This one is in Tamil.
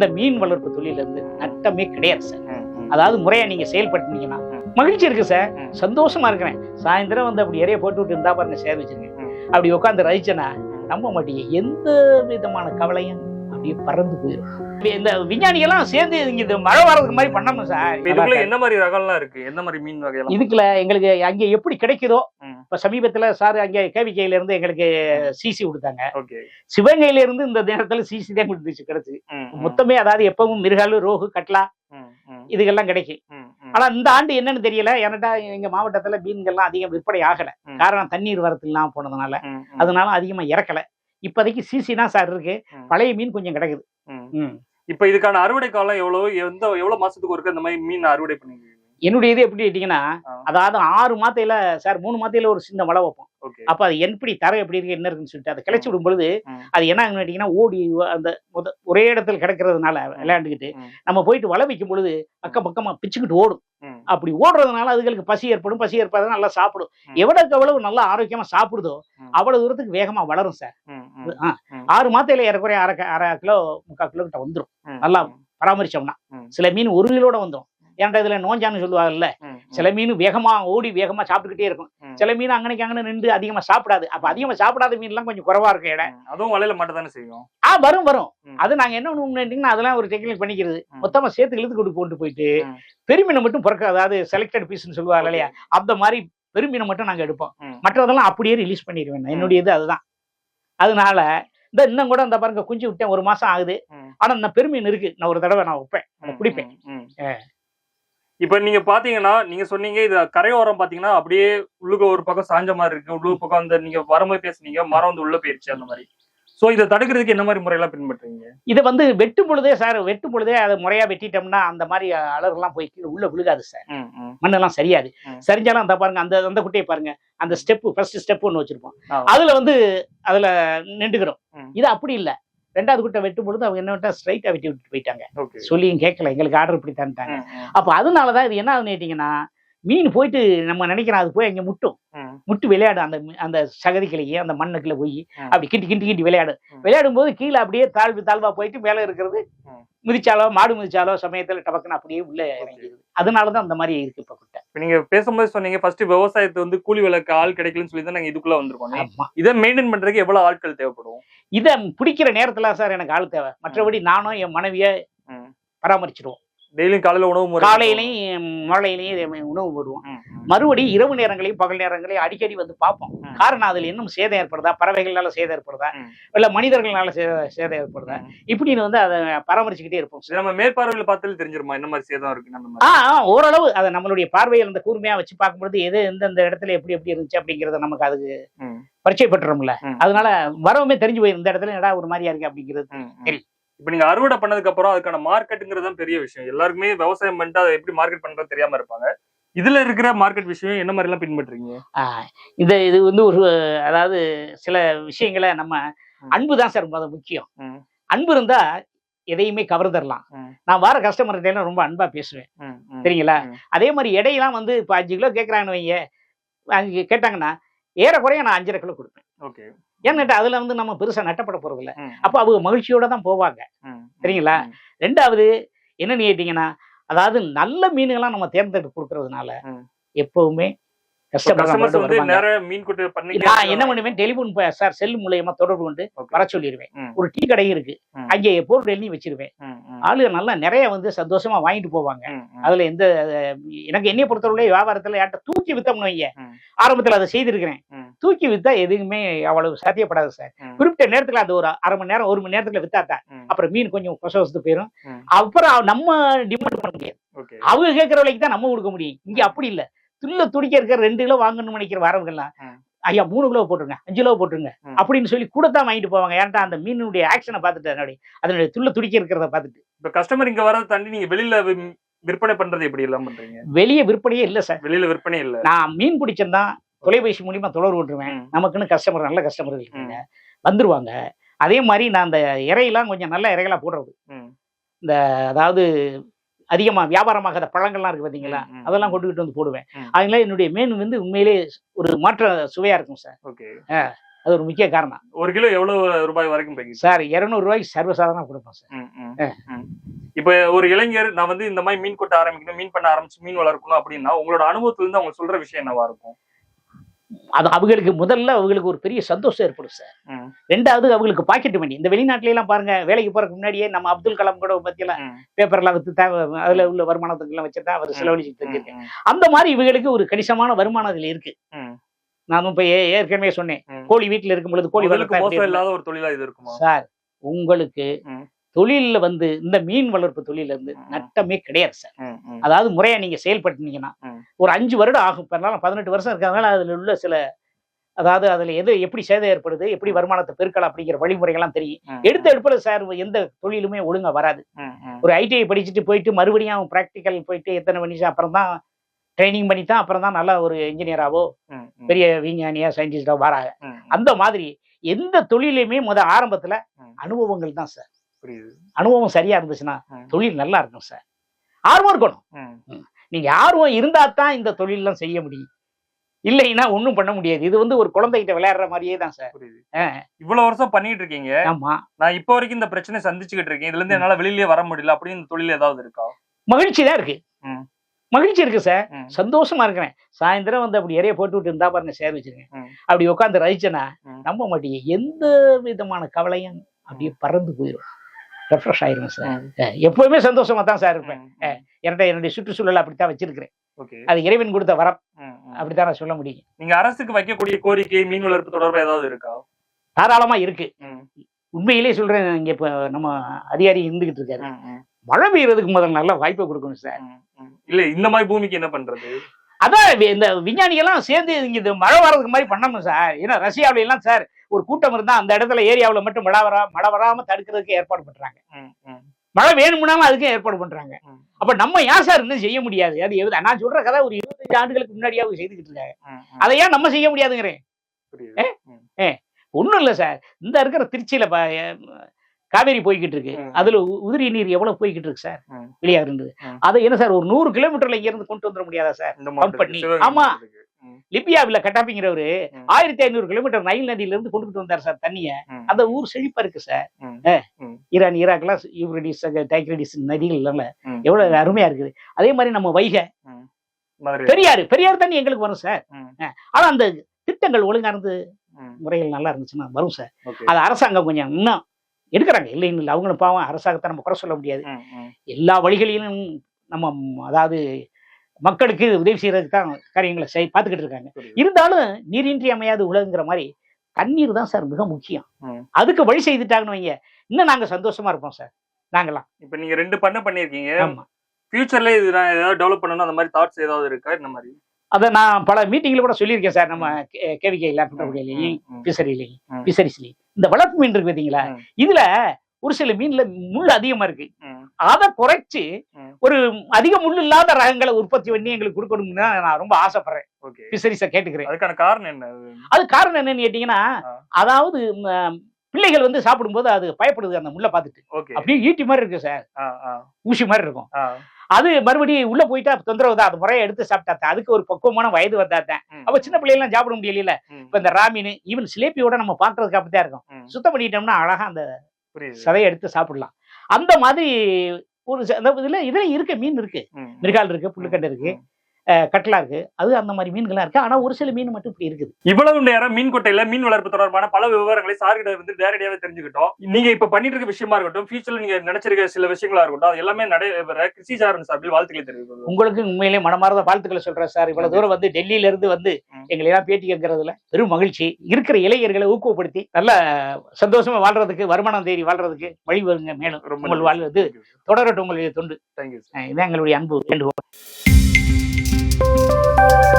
இந்த மீன் வளர்ப்பு தொழில இருந்து நட்டமே கிடையாது சார். அதாவது முறையா நீங்க செயல்படுத்தினீங்கன்னா. மகிழ்ச்சி இருக்கு சார். சந்தோஷமா இருக்கிறேன் சாயந்தரம் வந்து அப்படி இறைய போட்டு விட்டு இருந்தா பாருங்க சேர் வச்சிருக்கேன். அப்படி உட்காந்து ரசிச்சனா நம்ப மாட்டீங்க எந்த விதமான கவலையும் அப்படியே பறந்து போயிடும் இந்த விஞ்ஞானிகள்லாம் சேர்ந்து இது மழை வர்றதுக்கு மாதிரி பண்ணணும் சார். இதுக்குள்ள என்ன மாதிரி ரகம்லாம் இருக்கு? எந்த மாதிரி மீன் வகையெல்லாம்? இதுக்குள்ள எங்களுக்கு அங்க எப்படி கிடைக்குதோ. இப்ப சமீபத்துல சார் அங்க கேவிக்கையில இருந்து எங்களுக்கு சிசி கொடுத்தாங்க. ஓகே. சிவகங்கையில இருந்து இந்த நேரத்துல சிசி தான் கொடுத்துச்சு கிடைச்சு. மொத்தமே அதாவது எப்பவும் மிருகாலு ரோகு கட்லா இதுகெல்லாம் கிடைக்கும் ஆனா இந்த ஆண்டு என்னன்னு தெரியல. ஏன்னாட்டா எங்க மாவட்டத்துல மீன்கள்லாம் அதிகம் விற்பனை ஆகல. காரணம் தண்ணீர் வரத்து இல்லாம போனதுனால அதனால அதிகமா இறக்கல. இப்போதைக்கு சிசி தான் சார் இருக்கு. பழைய மீன் கொஞ்சம் கிடக்குது. இப்ப இதுக்கான அறுவடை காலம் எவ்வளவு எந்த எவ்வளவு மாசத்துக்கு ஒருக்க இந்த மாதிரி மீன் அறுவடை பண்ணுவீங்க என்னுடைய இது எப்படி கேட்டீங்கன்னா. அதாவது ஆறு மாத்தையில சார் மூணு மாத்தையில ஒரு சின்ன மழை வைப்போம் அப்ப அது எப்படி தர எப்படி இருக்கு என்ன இருக்குன்னு சொல்லிட்டு அதை கிளச்சி விடும் பொழுது. அது என்ன கேட்டீங்கன்னா ஓடி அந்த ஒரே இடத்துல கிடக்கிறதுனால விளையாண்டுக்கிட்டு. நம்ம போயிட்டு வலை வைக்கும் பொழுது அக்கம் பக்கமா பிச்சுக்கிட்டு ஓடும். அப்படி ஓடுறதுனால அதுகளுக்கு பசி ஏற்படும் பசி ஏற்படாத நல்லா சாப்பிடும். எவ்வளவுக்கு எவ்வளவு நல்லா ஆரோக்கியமா சாப்பிடுதோ. அவ்வளவு தூரத்துக்கு வேகமா வளரும் சார். ஆறு மாத்தையில ஏறக்குறைய அரை அரை கிலோ முக்கால் கிலோ கிட்ட வந்துடும் நல்லா பராமரிச்சோம்னா. சில மீன் ஒரு கிலோட வந்துடும் ஏன்டா இதுல நோஞ்சான்னு சொல்லுவாங்கல்ல. சில மீன் வேகமா ஓடி வேகமா சாப்பிட்டுக்கிட்டே இருக்கும். சில மீன் அங்கனைக்கு அங்கே நின்று அதிகமா சாப்பிடாது. அப்ப அதிகமா சாப்பிடாத மீன்லாம் கொஞ்சம் குறைவா இருக்கும் இடம் அதுவும் வலையில மட்டும் தானே செய்யும்? ஆ வரும் வரும். அது நாங்க என்ன பண்ணுவோம்னா அதெல்லாம் ஒரு டெக்னிக் பண்ணிக்கிறது. மொத்தமா சேர்த்து இழுத்து கொண்டு போட்டு போயிட்டு. பெருமீனை மட்டும் பிறக்க அதாவது செலக்டட் பீஸ்னு சொல்லுவாங்க இல்லையா? அந்த மாதிரி பெருமீனை மட்டும் நாங்க எடுப்போம். மற்றதெல்லாம் அப்படியே ரிலீஸ் பண்ணிடுவேன். என்னுடைய இது அதுதான். அதனால இந்த இன்னும் கூட இந்த பாருங்க குஞ்சு விட்டேன் ஒரு மாசம் ஆகுது. ஆனா இந்த பெருமீன் இருக்கு நான் ஒரு தடவை நான் வைப்பேன் பிடிப்பேன். ஆ. இப்ப நீங்க பாத்தீங்கன்னா நீங்க சொன்னீங்க இது கரையோரம் பாத்தீங்கன்னா அப்படியே உள்ளுக ஒரு பக்கம் சாஞ்ச மாதிரி இருக்கு உள்ளு பக்கம் அந்த நீங்க வரும்போது பேசுனீங்க மரம் வந்து உள்ள போயிருச்சு அந்த மாதிரி சோ இதை தடுக்கிறதுக்கு என்ன மாதிரி முறையெல்லாம் பின்பற்றுறீங்க இதை வந்து வெட்டும் பொழுதே சார் வெட்டும் பொழுதே அதை முறையா வெட்டிட்டோம்னா அந்த மாதிரி அழகெல்லாம் போய் கீழே உள்ள விழுகாது சார். மண்ணெல்லாம் சரியாது. சரிஞ்சாலும் அந்த பாருங்க அந்த அந்த குட்டையை பாருங்க. அந்த ஸ்டெப் ஃபர்ஸ்ட் ஸ்டெப் ஒன்று வச்சிருப்போம். அதுல வந்து அதுல நின்றுக்கிறோம். இது அப்படி இல்ல. ரெண்டாவது குட்டை வெட்டும் பொழுது அவங்க என்ன விட்டா ஸ்ட்ரைட்டா வெட்டி விட்டு போயிட்டாங்க. சொல்லியும் கேட்கல எங்களுக்கு ஆர்டர் இப்படி ம், அப்ப அதனாலதான் இது என்ன ஆகுதுன்னு கேட்டீங்கன்னா மீன் போயிட்டு நம்ம நினைக்கிறோம் அது போய் அங்க முட்டும். முட்டு விளையாடும் அந்த அந்த சகதிக்கிலேயே அந்த மண்ணுக்குள்ள போய். அப்படி கிண்டி கிண்டி கிண்டி விளையாடும் ம். விளையாடும் போது கீழே அப்படியே தாழ்வு தாழ்வா போயிட்டு மேல இருக்கிறது. மிதிச்சாலோ மாடு மிதிச்சாலோ சமயத்துல டபக்குன்னு அப்படியே உள்ள இறங்கிடுது. அதனாலதான் அந்த மாதிரி இருக்கு இப்ப குட்டை. நீங்க பேசும்போது சொன்னீங்க ஃபர்ஸ்ட் விவசாயத்தை வந்து கூலி விலைக்கு ஆள் கிடைக்கலன்னு சொல்லி தான் நாங்க இதுக்குள்ள வந்திருக்கோம். இதை மெயின்டைன் பண்றதுக்கு எவ்வளவு ஆட்கள் தேவைப்படும்? இத பிடிக்கிற நேரத்துல சார் எனக்கு ஆள் தேவை. மற்றபடி நானும் என் மனைவிய ம். டெய்லியும் காலையில உணவு முறை காலையிலையும் மாலையிலையும் உணவு போடுவோம் ம், ம். மறுபடி இரவு நேரங்களையும் பகல் நேரங்களையும் அடிக்கடி வந்து பார்ப்போம். காரணம் அதுல இன்னும் சேதம் ஏற்படுதா பறவைகள்னால சேதம் ஏற்படுதா. இல்ல மனிதர்களால சேதம் ஏற்படுதா. இப்படின்னு வந்து அதை பராமரிச்சுக்கிட்டே இருப்போம் நம்ம மேற்பார்வையில பார்த்தாலே தெரிஞ்சிருமா என்ன மாதிரி சேதம் இருக்கு அந்த ஆ மாதிரி ஆ, ஓரளவு அதை நம்மளுடைய பார்வையில் அந்த கூர்மையா வச்சு பார்க்கும்போது எது எந்தெந்த இடத்துல எப்படி எப்படி இருந்துச்சு அப்படிங்கறத நமக்கு அதுக்கு பரிச்சயப்பட்டுறோம்ல. அதனால வரவுமே தெரிஞ்சு போயிரும் இந்த இடத்துல என்னடா ஒரு மாதிரியா இருக்கு அப்படிங்கிறது ம், ம். சரி. இப்ப நீங்க அறுவடை பண்ணதுக்கு அப்புறம் அதுக்கான மார்க்கெட்டுங்கிறது தான் பெரிய விஷயம் எல்லாருக்குமே விவசாயம் பண்ணிட்டு அதை எப்படி மார்க்கெட் பண்றது தெரியாம இருப்பாங்க இதுல இருக்கிற மார்க்கெட் விஷயம் என்ன மாதிரி எல்லாம் பின்பற்றுறீங்க இந்த இது வந்து ஒரு அதாவது சில விஷயங்களை நம்ம. அன்பு தான் சார் முக்கியம். அன்பு இருந்தா எதையுமே கவர்ந்துடலாம் ம். நான் வர கஸ்டமர்கிட்ட ரொம்ப அன்பா பேசுவேன். சரிங்களா. அதே மாதிரி எடையெல்லாம் வந்து இப்போ அஞ்சு கிலோ கேட்குறாங்கன்னு வைங்க அஞ்சு கேட்டாங்கன்னா ஏறக்குறைய நான் அஞ்சரை கிலோ கொடுப்பேன் ஓகே ஏன்னு அதுல வந்து நம்ம பெருசா நட்டப்பட போறது இல்ல அப்போ அவங்க மகிழ்ச்சியோட தான் போவாங்க சரிங்களா? ரெண்டாவது என்னன்னு கேட்டீங்கன்னா அதாவது நல்ல மீன்கள்லாம் நம்ம தேர்ந்தெடுத்து கொடுக்கறதுனால. எப்பவுமே என்ன பண்ணுவேன் டெலிஃபோன் சார் செல் மூலியமா தொடர்பு கொண்டு. வர சொல்லிடுவேன். ஒரு டீ கடை இருக்கு. அங்கே பொருள் எழுதி வச்சிருவேன் ஆளுங்க நல்லா நிறைய வந்து சந்தோஷமா வாங்கிட்டு போவாங்க. அதுல எந்த எனக்கு என்னைய பொறுத்தவரை வியாபாரத்துல யார்ட்ட தூக்கி வித்தோம்னு வைங்க. ஆரம்பத்துல அதை செய்திருக்கிறேன். தூக்கி வித்தா எதுவுமே அவ்வளவு சாத்தியப்படாது சார். குறிப்பிட்ட நேரத்துல அந்த ஒரு அரை மணி நேரம் ஒரு மணி நேரத்துல வித்தாத்தா. அப்புறம் மீன் கொஞ்சம் கொசவசத்து போயிடும். அப்புறம் நம்ம டிமாண்ட் பண்ண முடியாது. அவங்க கேட்கற விலைக்கு தான் நம்ம கொடுக்க முடியும். இங்க அப்படி இல்ல. துள்ள துடிக்க இருக்கிற ரெண்டு கிலோ வாங்கணும்னு நினைக்கிற வரவங்கலாம் ம். ஐயா மூணு கிலோ போட்டுருங்க அஞ்சு கிலோ போட்டுருங்க. அப்படின்னு சொல்லி கூட தான் வாங்கிட்டு போவாங்க. ஏன்டா அந்த மீனுடைய ஆக்ஷனை பார்த்துட்டு அதனுடைய அதனுடைய துள்ள துடிக்க இருக்கிறத பார்த்துட்டு. இப்ப கஸ்டமர் இங்க வரதை தாண்டி நீங்க வெளியில விற்பனை பண்றது எப்படி எல்லாம் பண்றீங்க? வெளியே விற்பனையே இல்ல சார். வெளியில விற்பனை இல்ல. நான் மீன் பிடிச்சிருந்தா தொலைபேசி மூலியமா தொடர்பு விட்டுருவேன் ம். நமக்குன்னு கஸ்டமர் நல்ல கஸ்டமர் இருக்காங்க வந்துருவாங்க. அதே மாதிரி நான் அந்த இறையெல்லாம் கொஞ்சம் நல்ல இறைகளா போடுறது. இந்த அதாவது அதிகமா வியாபாரமாகாத பழங்கள்லாம் இருக்கு ம், அதெல்லாம். கொண்டுகிட்டு வந்து போடுவேன். அதனால என்னுடைய மீன் வந்து உண்மையிலே ஒரு மாற்ற சுவையா இருக்கும் சார். ஓகே. அது ஒரு முக்கிய காரணம். ஒரு கிலோ எவ்வளவு ரூபாய் வரைக்கும் சார் இருநூறு ரூபாய்க்கு சர்வசாதாரணம் கொடுப்போம் சார். இப்ப ஒரு இளைஞர் நான் வந்து இந்த மாதிரி மீன் கொட்ட ஆரம்பிக்கணும் மீன் பண்ண ஆரம்பிச்சு மீன் வளர்க்கணும் அப்படின்னா உங்களோட அனுபவத்துல இருந்து அவங்க சொல்ற விஷயம் என்னவா இருக்கும்? அது அவங்களுக்கு முதல்ல அவங்களுக்கு ஒரு பெரிய சந்தோஷம் ஏற்படும் சார். ரெண்டாவது அவங்களுக்கு பாக்கெட் மணி இந்த வெளிநாட்டுல எல்லாம் பாருங்க வேலைக்கு போறதுக்கு முன்னாடியே நம்ம அப்துல் கலாம் கூட பத்தியெல்லாம் பேப்பர்லாம் வித்து தான் அதுல உள்ள வருமானத்துக்கு எல்லாம் வச்சுதான் அவர் செலவழிச்சுட்டு ம், அந்த மாதிரி இவங்களுக்கு ஒரு கணிசமான வருமானம் அதுல இருக்கு ம். நானும் இப்ப ஏற்கனவே சொன்னேன். கோழி வீட்டுல இருக்கும் பொழுது கோழி? இல்லாத ஒரு தொழிலா இது இருக்குமா சார் உங்களுக்கு. தொழில்ல வந்து இந்த மீன் வளர்ப்பு தொழில இருந்து. நட்டமே கிடையாது சார். அதாவது முறையா நீங்க செயல்படுத்தினீங்கன்னா ம். ஒரு அஞ்சு வருடம் ஆகும். இப்ப பதினெட்டு வருஷம் இருக்கிறதுனால அதுல உள்ள சில அதாவது அதுல எது எப்படி சேதம் ஏற்படுது எப்படி வருமானத்தை பெருக்கலாம் அப்படிங்கிற வழிமுறைகள்லாம் தெரியும். எடுத்த எடுப்புல சார் எந்த தொழிலுமே ஒழுங்கா வராது. ஒரு ஐடிஐ படிச்சுட்டு போயிட்டு மறுபடியும் ப்ராக்டிக்கல் போயிட்டு எத்தனை மணி அப்புறம் தான் ட்ரைனிங் பண்ணி தான் அப்புறம் தான் நல்லா ஒரு இன்ஜினியராவோ பெரிய விஞ்ஞானியா சயின்டிஸ்டோ வராங்க. அந்த மாதிரி எந்த தொழிலையுமே முத ஆரம்பத்துல. அனுபவங்கள் தான் சார். அனுபவம் சரியா இருந்துச்சுன்னா. தொழில் நல்லா இருக்கும் சார். ஆர்வம் இருக்கணும். நீங்க ஆர்வம் இருந்தா தான் இந்த தொழிலெல்லாம் செய்ய முடியும். இல்லைன்னா ஒண்ணும் பண்ண முடியாது. இது வந்து ஒரு குழந்தைகிட்ட விளையாடுற மாதிரியே தான் சார். இவ்வளவு வருஷம் பண்ணிட்டு இருக்கீங்க. ஆமா. நான் இப்போ வரைக்கும் இந்த பிரச்சனை சந்திச்சுக்கிட்டு இருக்கேன். இதுல இருந்து என்னால வெளியிலேயே வர முடியல. அப்படின்னு இந்த தொழில் ஏதாவது இருக்கா? மகிழ்ச்சி தான் இருக்கு. மகிழ்ச்சி இருக்கு சார். சந்தோஷமா இருக்கிறேன். சாயந்தரம் வந்து அப்படி இறைய போட்டு விட்டு இருந்தா பாருங்க சேர் வச்சிருக்கேன். அப்படி உட்காந்து ரசிச்சேன்னா. நம்ப மாட்டீங்க எந்த விதமான கவலையும் அப்படியே பறந்து போயிடும் ரெஃப்ரெஷ் ஆயிருங்க சார். எப்பவுமே சந்தோஷமா தான் சார் இருப்பேன். என்கிட்ட என்னுடைய சுற்றுச்சூழல் அப்படித்தான் வச்சிருக்கிறேன். அது இறைவன் கொடுத்த வரம். அப்படித்தான் நான் சொல்ல முடியும். நீங்க அரசுக்கு வைக்கக்கூடிய கோரிக்கை மீன் வளர்ப்பு தொடர்பா ஏதாவது இருக்கா? தாராளமா இருக்கு. உண்மையிலே சொல்றேன் இங்க இப்ப நம்ம அதிகாரி இருந்துகிட்டு இருக்காரு. மழை பெய்யறதுக்கு முதல்ல நல்ல வாய்ப்பை கொடுக்கணும் சார். இல்ல இந்த மாதிரி பூமிக்கு என்ன பண்றது? அதான் இந்த விஞ்ஞானிகள்லாம் சேர்ந்து இது மழை வர்றதுக்கு மாதிரி பண்ணணும் சார். ஏன்னா ரஷ்யாவில எல்லாம் சார் ஒரு கூட்டம் இருந்தா அந்த இடத்துல ஏரியாவுல மட்டும் மழை வரா மழை வராம தடுக்கிறதுக்கு ஏற்பாடு பண்றாங்க. மழை வேணும்னாலும் அதுக்கும் ஏற்பாடு பண்றாங்க. அப்ப நம்ம ஏன் சார் இன்னும் செய்ய முடியாது? அது எது- நான் சொல்ற கதை ஒரு இருபத்தஞ்சு ஆண்டுகளுக்கு முன்னாடியாவது செய்துக்கிட்டு இருக்காங்க. அதை ஏன் நம்ம செய்ய முடியாதுங்கிறேன்? புரியுது. ம், ஒண்ணும் இல்ல சார். இந்த இருக்கிற திருச்சியில காவேரி போய்கிட்டு இருக்கு. அதுல உதிரி நீர் எவ்வளவு போய்கிட்டு இருக்கு சார். வெளியாகிறது ம். அதை என்ன சார் ஒரு நூறு கிலோமீட்டர்ல இருந்து கொண்டு வந்துட முடியாதா சார் பம்ப் பண்ணி. ஆமா. லிபியாவில கட்டாப்பிங்கிறவரு. ஆயிரத்தி ஐநூறு கிலோமீட்டர் நைல் நதியில இருந்து கொண்டுட்டு வந்தார் சார் தண்ணிய அந்த ஊர் செழிப்பா இருக்கு சார். ஈரான் ஈராக்லாம் யூப்ரடிஸ் டைக்ரடிஸ் நதிகள்ல ம். எவ்வளவு அருமையா இருக்குது அதே மாதிரி நம்ம வைகை மதுரை. பெரியாறு பெரியாறு தண்ணி எங்களுக்கு வரும் சார் ஆனா அந்த திட்டங்கள் ஒழுங்கா இருந்து முறைகள் நல்லா இருந்துச்சுன்னா வரும் சார். அது அரசாங்கம் கொஞ்சம் இன்னும் எடுக்கிறாங்க. இல்லைன்னு இல்லை அவங்களும் பாவம் அரசாங்கத்தை நம்ம குறை சொல்ல முடியாது. எல்லா வழிகளிலும் நம்ம அதாவது மக்களுக்கு உதவி செய்யறதுக்கு தான் காரியங்களை செய் பார்த்துக்கிட்டு இருக்காங்க. இருந்தாலும் நீரின்றி அமையாது உலகங்கிற மாதிரி தண்ணீர் தான் சார் மிக முக்கியம். அதுக்கு வழி செய்துட்டாங்கன்னு வைங்க. இன்னும் நாங்க சந்தோஷமா இருப்போம் சார் நாங்களாம் இப்ப நீங்க ரெண்டு பண்ண பண்ணிருக்கீங்க ஆமா. ஃபியூச்சர்ல இது நான் ஏதாவது டெவலப் பண்ணணும் அந்த மாதிரி தாட்ஸ் ஏதாவது இருக்கா? இந்த மாதிரி? அதை நான் பல மீட்டிங்ல கூட சொல்லியிருக்கேன் சார் நம்ம கேவிகே லேப்டாப்லையும் ம், ஃபிஷரிலையும் ம். ஃபிஷரிஸ்லையும் இந்த வளர்ப்பு மீன் இருக்கு பார்த்தீங்களா ம். இதுல ஒரு சில மீன்ல முள் அதிகமா இருக்கு. அதை குறைச்சு. ஒரு அதிக முள் இல்லாத ரகங்களை உற்பத்தி பண்ணி எங்களுக்கு கொடுக்கணும்னு நான் ரொம்ப ஆசைப்படுறேன். ஃபிஷரிஸை கேட்டுக்கிறேன். அதுக்கான காரணம் என்ன அது? காரணம் என்னன்னு கேட்டீங்கன்னா. அதாவது பிள்ளைகள் வந்து சாப்பிடும்போது அது பயப்படுது அந்த முள்ளை பார்த்துட்டு. ஓகே. அப்படியே ஈட்டி மாதிரி இருக்கு சார். ஊசி மாதிரி இருக்கும். அது மறுபடியும் உள்ள போயிட்டா தொந்தரவு தான். அது முறையை எடுத்து சாப்பிட்டா அதுக்கு ஒரு பக்குவமான வயது வந்தாதான் அப்ப சின்ன பிள்ளைலாம் சாப்பிட முடியல இப்ப இந்த ராமீன் ஈவன் சிலேப்பியோட நம்ம பாக்குறதுக்கு அப்படித்தான் இருக்கும். சுத்தம் பண்ணிட்டோம்னா அழகா அந்த சதையை எடுத்து சாப்பிடலாம். அந்த மாதிரி ஒரு இதுல இதுல இருக்க மீன் இருக்கு. மிருகால் இருக்கு புல்லுக்கட்டை இருக்கு. கட்லா இருக்கு. அது அந்த மாதிரி மீன்கள்லாம் இருக்கு. ஆனா ஒரு சில மீன் மட்டும் இப்படி இருக்குது. இவ்வளவு நேரம் மீன் கொட்டையில மீன் வளர்ப்பு தொடர்பான பல விவரங்களை சார்கிட்ட இருந்து நேரடியாவே தெரிஞ்சுக்கிட்டோம். நீங்க இப்ப பண்ணிட்டு இருக்க விஷயமா இருக்கட்டும் ஃபியூச்சர்ல நீங்க நினைச்சிருக்க சில விஷயங்களா இருக்கட்டும் அது எல்லாமே நடைபெற கிருஷி சாரன் சார்பில் வாழ்த்துக்களை தெரிவிக்கிறோம் உங்களுக்கு உண்மையிலே மனமார்ந்த வாழ்த்துக்களை சொல்றேன் சார். இவ்வளவு தூரம் வந்து டெல்லியில இருந்து வந்து. எங்களை எல்லாம் பேட்டி கேட்கறதுல பெரும் மகிழ்ச்சி. இருக்கிற இளைஞர்களை ஊக்குவப்படுத்தி நல்ல சந்தோஷமா வாழ்றதுக்கு வருமானம் தேடி வாழ்றதுக்கு வழிவகுங்க மேலும். ரொம்ப உங்கள் வாழ்வது தொடரட்டும் உங்களுடைய தொண்டு. இதான் எங்களுடைய அன்பு. வேண்டுகோள். Música